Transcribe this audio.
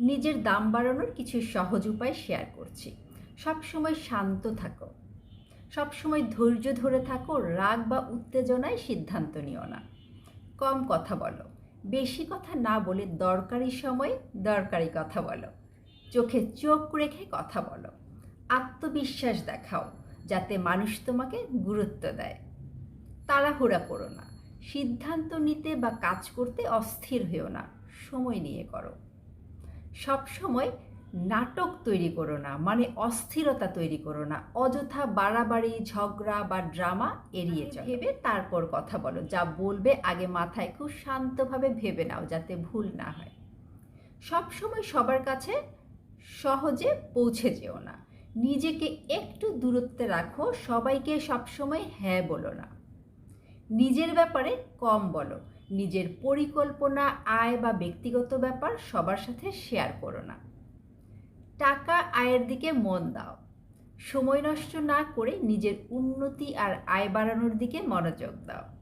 নিজের দাম বাড়ানোর কিছু সহজ উপায় শেয়ার করছি। সবসময় শান্ত থাকো। সবসময় ধৈর্য ধরে থাকো, রাগ বা উত্তেজনায় সিদ্ধান্ত নিও না। কম কথা বলো। বেশি কথা না বলে দরকারি সময় দরকারি কথা বলো। চোখে চোখ রেখে কথা বলো। আত্মবিশ্বাস দেখাও, যাতে মানুষ তোমাকে গুরুত্ব দেয়। তাড়াহুড়া করো না। সিদ্ধান্ত নিতে বা কাজ করতে অস্থির হয়েও না। সময় নিয়ে করো। সব সময় নাটক তৈরি করো না মানে অস্থিরতা তৈরি করো না। অযথা বাড়াবাড়ি ঝগড়া বা ড্রামা এড়িয়ে চলো। ভেবে তারপর কথা বলো যা বলবে আগে মাথায় খুব শান্তভাবে ভেবে নাও যাতে ভুল না হয়। সব সময় সবার কাছে সহজে পৌঁছে যেও না। নিজেকে একটু দূরত্বে রাখো সবাইকে সবসময় হ্যাঁ বলো না। নিজের ব্যাপারে কম বলো। নিজের পরিকল্পনা, আয় বা ব্যক্তিগত ব্যাপার সবার সাথে শেয়ার করো না। টাকা আয়ের দিকে মন দাও। সময় নষ্ট না করে নিজের উন্নতি আর আয় বাড়ানোর দিকে মনোযোগ দাও।